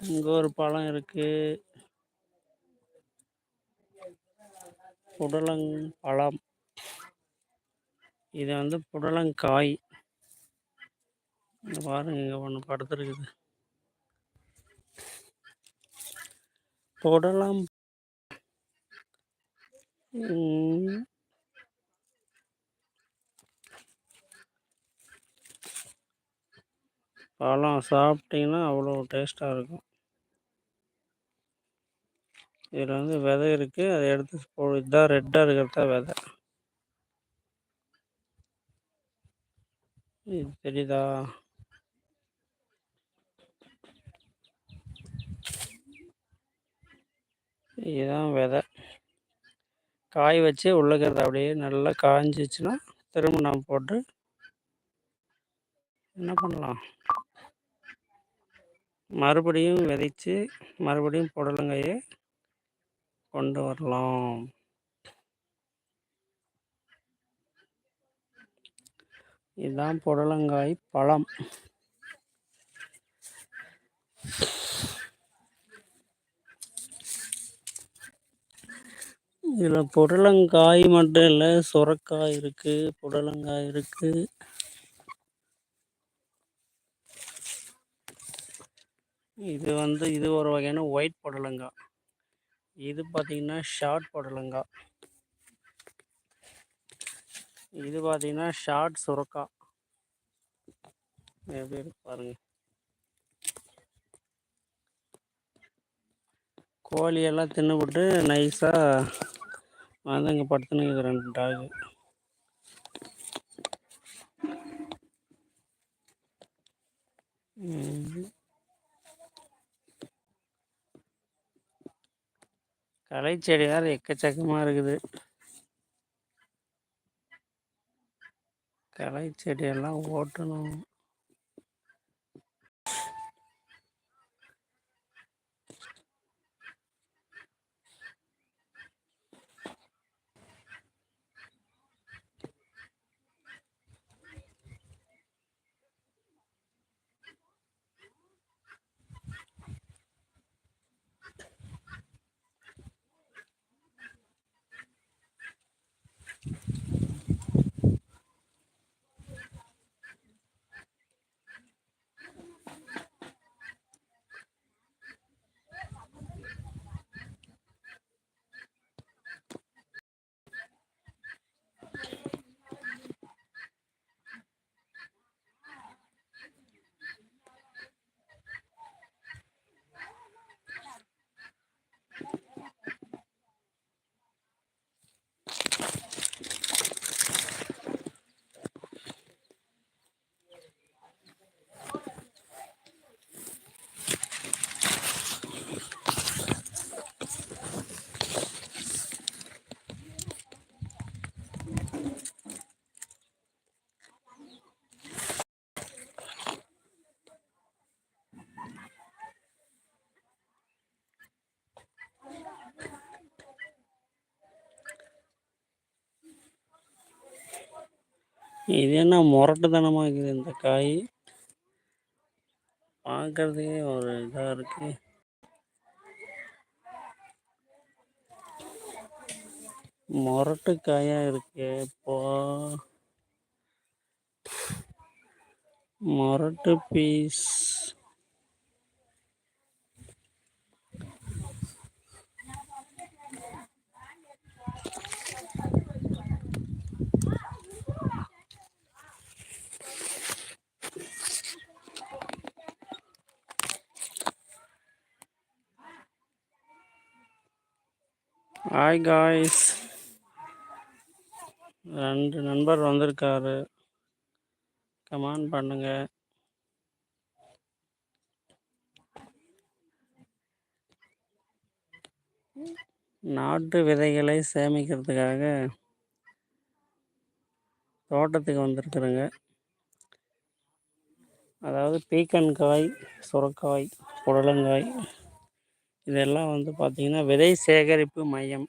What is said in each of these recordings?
இங்க ஒரு பழம் இருக்கு. புடலங்பழம் இது வந்து புடலங்காய். இந்த பாருங்க இங்க ஒன்று படுத்துருக்குது. புடலம் பழம் சாப்பிட்டீங்கன்னா அவ்வளோ டேஸ்ட்டாக இருக்கும். இதில் வந்து விதை இருக்குது அதை எடுத்து போ இதுதான் ரெட்டாக இருக்கிறது தான் விதை. இது தெரியுதா? இதுதான் விதை. காய் வச்சு உள்ளுக்கிறது அப்படியே நல்லா காஞ்சிச்சுன்னா திரும்ப நம்ம போட்டு என்ன பண்ணலாம்? மறுபடியும் விதைச்சு மறுபடியும் புடலங்காயை கொண்டு வரலாம். இதுதான் புடலங்காய் பழம். இதில் புடலங்காய் மட்டும் இல்லை சுரக்காய் இருக்குது புடலங்காய் இருக்குது இது வந்து இது ஒரு வகையான ஒயிட் புடலங்காய். இது பார்த்தீங்கன்னா ஷார்ட் புடலங்காய் இது பார்த்தீங்கன்னா ஷார்ட் சுரக்கா. எப்படி இருக்கு பாருங்க. கோழியெல்லாம் தின்னுபிட்டு நைஸாக வந்து இங்கே படுத்துனுக்குது ரெண்டு டாகு களை செடி வேறு எக்கச்சக்கமாக இருக்குது. களை செடியெல்லாம் ஓட்டணும். இது என்ன முரட்டுத்தனமாக இருக்குது இந்த காய்? பார்க்கறதுக்கே ஒரு இதாக இருக்கு. முரட்டு காயாக இருக்கு இப்போ முரட்டு பீஸ். ஹாய் காய்ஸ் ரெண்டு நண்பர் வந்திருக்காரு. கமெண்ட் பண்ணுங்க. நாட்டு விதைகளை சேமிக்கிறதுக்காக தோட்டத்துக்கு வந்திருக்குறேங்க. அதாவது பீக்கன்காய் சுரக்காய் புடலங்காய் இதெல்லாம் வந்து பார்த்திங்கன்னா விதை சேகரிப்பு மையம்.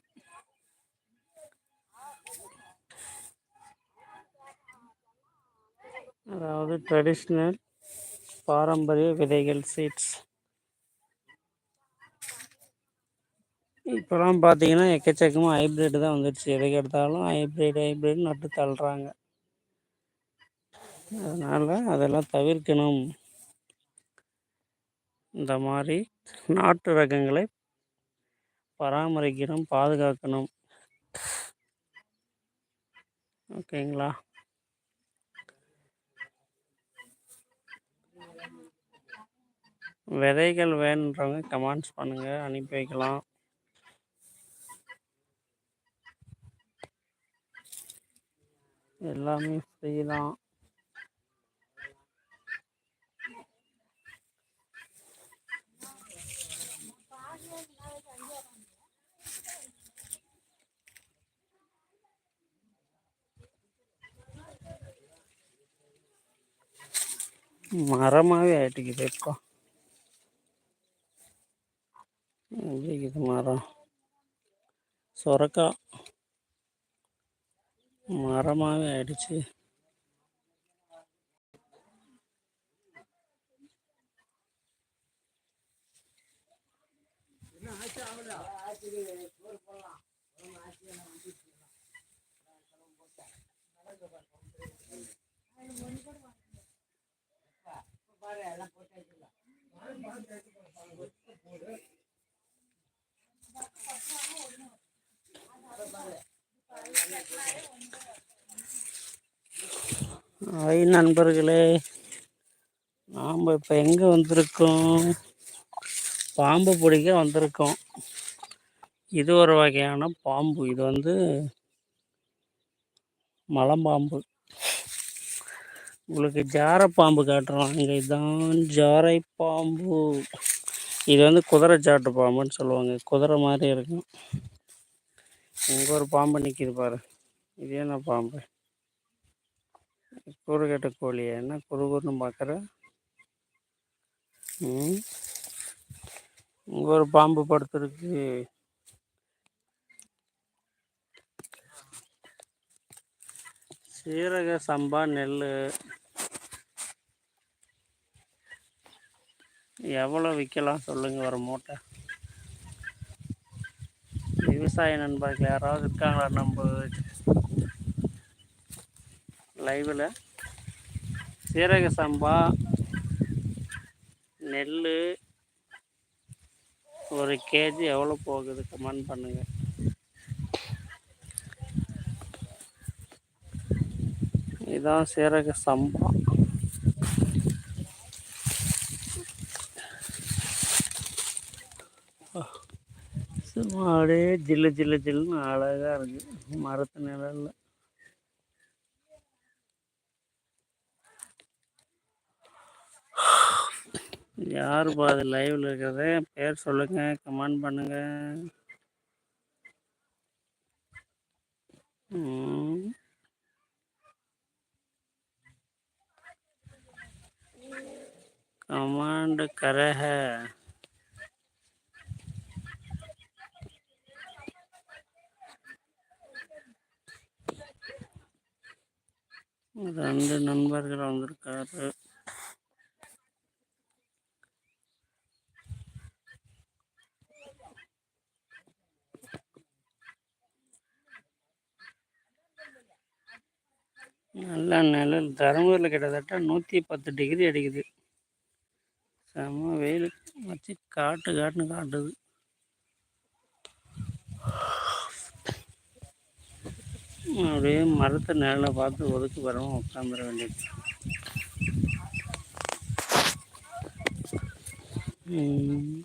அதாவது ட்ரெடிஷ்னல் பாரம்பரிய விதைகள் சீட்ஸ் இப்போலாம் பார்த்தீங்கன்னா எக்கச்சக்கமாக ஹைப்ரிட் தான் வந்துடுச்சு எதுக்கு எடுத்தாலும் ஹைப்ரிட் ஹைப்ரிட் நட்டு தள்ளுறாங்க. அதனால் அதெல்லாம் தவிர்க்கணும். இந்த மாதிரி நாட்டு ரகங்களை பராமரிக்கணும் பாதுகாக்கணும். ஓகேங்களா? விதைகள் வேணுன்றவங்க கமெண்ட்ஸ் பண்ணுங்கள் அனுப்பி வைக்கலாம். எல்லாமே ஃப்ரீ தான். மரமாகவே ஆயிட்டுக்குது இப்போ. இது மரம். சொரக்கா மரமாகவே ஆயிடுச்சு. ஐ நண்பர்களே நாம் இப்போ எங்கே வந்திருக்கோம்? பாம்பு பிடிக்க வந்திருக்கோம். இது ஒரு வகையான பாம்பு. இது வந்து மலம்பாம்பு. உங்களுக்கு ஜாரை பாம்பு காட்டுறோம். இங்கே இதுதான் ஜாரை பாம்பு இது வந்து குதிரை சாட்டு பாம்புன்னு சொல்லுவாங்க. குதிரை மாதிரி இருக்கும். இங்கே ஒரு பாம்பு நிற்கிது பாரு. இது என்ன பாம்பு? குறுகட்ட கோழியா என்ன குறுகுறுன்னு பார்க்குற இங்கே ஒரு பாம்பு படுத்துருக்கு. சீரக சம்பா நெல் எவ்வளோ விற்கலாம் சொல்லுங்கள் ஒரு மூட்டை. விவசாய நண்பர்கள் யாராவது இருக்காங்களா? நம்ம லைவில் சீரக சம்பா நெல் ஒரு கேஜி எவ்வளோ போகுது? கமெண்ட் பண்ணுங்கள் இதுதான் சீரக சம்பா. அப்படியே ஜில்லு ஜில்லு ஜில்லுன்னு அழகாக இருக்குது மரத்து நிழலில். யார் அது லைவில் இருக்கிறத? பேர் சொல்லுங்க கமெண்ட் பண்ணுங்க. கமாண்டு கரக. ரெண்டு நண்பர்கள் வந்திருக்காரு. நல்ல நிழல். தருமபுரியில் கிட்டத்தட்ட நூற்றி பத்து டிகிரி அடிக்குது. செம வெயில். வச்சு காட்டு காட்டுன்னு காட்டுது. அப்படியே மரத்தை நிழலை பார்த்து ஒதுக்கு வரவும் உட்காந்துட வேண்டியது Mm.